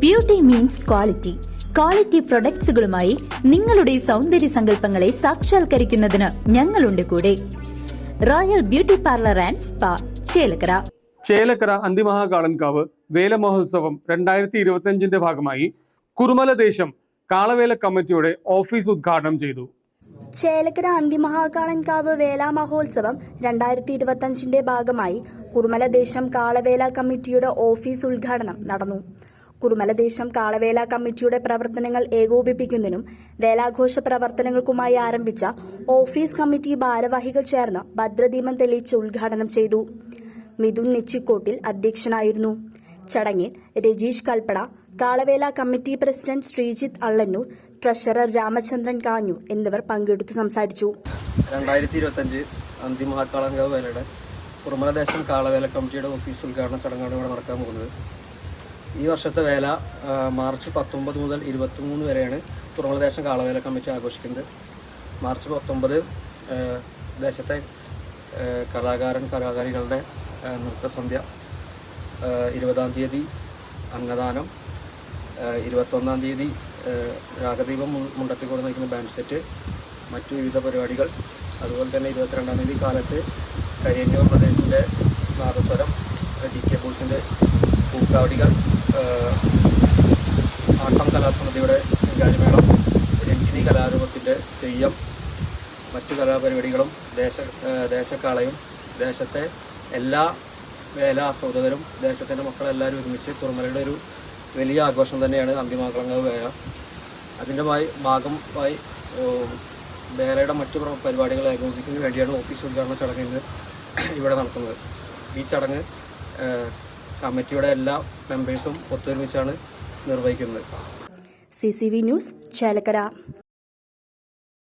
Beauty means quality quality പ്രൊഡക്ട്സുകളുമായി നിങ്ങളുടെ സൗന്ദര്യ സങ്കല്പങ്ങളെ സാക്ഷാത്കരിക്കുന്നതിന് ഞങ്ങളുണ്ട് കൂടെ. Royal beauty parlour and spa Chelakkara. Chelakkara Anthimahakalankavu വേല മഹോത്സവം രണ്ടായിരത്തി ഇരുപത്തിയഞ്ചിന്റെ ഭാഗമായി കുറുമല ദേശം കാളവേല കമ്മിറ്റിയുടെ ഓഫീസ് ഉദ്ഘാടനം ചെയ്തു. ചേലക്കര അന്തിമഹാകാളൻകാവ് വേല മഹോത്സവം രണ്ടായിരത്തി ഇരുപത്തിയഞ്ചിന്റെ ഭാഗമായി കുറുമല ദേശം കാളവേല കമ്മിറ്റിയുടെ ഓഫീസ് ഉദ്ഘാടനം നടന്നു. കുറുമലദേശം കാളവേല കമ്മിറ്റിയുടെ പ്രവർത്തനങ്ങൾ ഏകോപിപ്പിക്കുന്നതിനും വേലാഘോഷ പ്രവർത്തനങ്ങൾക്കുമായി ആരംഭിച്ച ഓഫീസ് കമ്മിറ്റി ഭാരവാഹികൾ ചേർന്ന് ഭദ്രദീപം തെളിയിച്ച് ഉദ്ഘാടനം ചെയ്തു. മിഥുൻ നെച്ചിക്കോട്ടിൽ അധ്യക്ഷനായിരുന്നു. ചടങ്ങിൽ Rajeesh Kalpada Kalavela committee president Sreejith Allannur treasurer Ramachandran Kanju എന്നിവർ പങ്കെടുത്ത് സംസാരിച്ചു. രണ്ടായിരത്തി ഇരുപത്തഞ്ച് അന്തിമഹാക്കാളങ്കാവ് വേലയുടെ കുറുമലദേശം കാളവേല കമ്മിറ്റിയുടെ ഓഫീസ് ഉദ്ഘാടന ചടങ്ങാണ് ഇവിടെ നടക്കാൻ പോകുന്നത്. ഈ വർഷത്തെ വേല മാർച്ച് പത്തൊമ്പത് മുതൽ ഇരുപത്തിമൂന്ന് വരെയാണ് തുറമുഖദേശം കാളവേല കമ്മിറ്റി ആഘോഷിക്കുന്നത്. മാർച്ച് പത്തൊമ്പത് ദേശത്തെ കലാകാരൻ കലാകാരികളുടെ നൃത്തസന്ധ്യ. ഇരുപതാം തീയതി അന്നദാനം. ഇരുപത്തൊന്നാം തീയതി രാഗദീപം മുണ്ടത്തിക്കൊണ്ട് നയിക്കുന്ന ബാൻഡ് സെറ്റ് മറ്റു വിവിധ പരിപാടികൾ. അതുപോലെ തന്നെ ഇരുപത്തിരണ്ടാം തീയതി കാലത്ത് കരിയന്നൂർ പ്രദേശിന്റെ നാദസ്വരം ഡി കെ ബോസിന്റെ ആ, ആട്ടം കലാസമിതിയുടെ ശൃംഗാരിമേളം രഞ്ജിനി കലാരൂപത്തിന്റെ തെയ്യം മറ്റു കലാപരിപാടികളും ദേശ ദേശക്കാളയും ദേശത്തെ എല്ലാ വേല ആസ്വാദകരും ദേശത്തിന്റെ മക്കളെല്ലാവരും ഒരുമിച്ച് കുറുമലയുടെ ഒരു വലിയ ആഘോഷം തന്നെയാണ് അന്തിമാക്കളങ്ങാവ് വേല അതിന്റെ മായി ഭാഗമായി വേലയുടെ മറ്റു പ്ര- പരിപാടികൾ ഏകോപിപ്പിക്കുന്നതിന് വേണ്ടിയാണ് ഓഫീസ് ഉദ്ഘാടന ചടങ്ങ് ഇവിടെ നടത്തുന്നത്. ഈ ചടങ്ങ് കമ്മിറ്റിയുടെ എല്ലാ മെമ്പേഴ്സും ഒത്തൊരുമിച്ചാണ് നിർവഹിക്കുന്നത്. C news Chelakkara.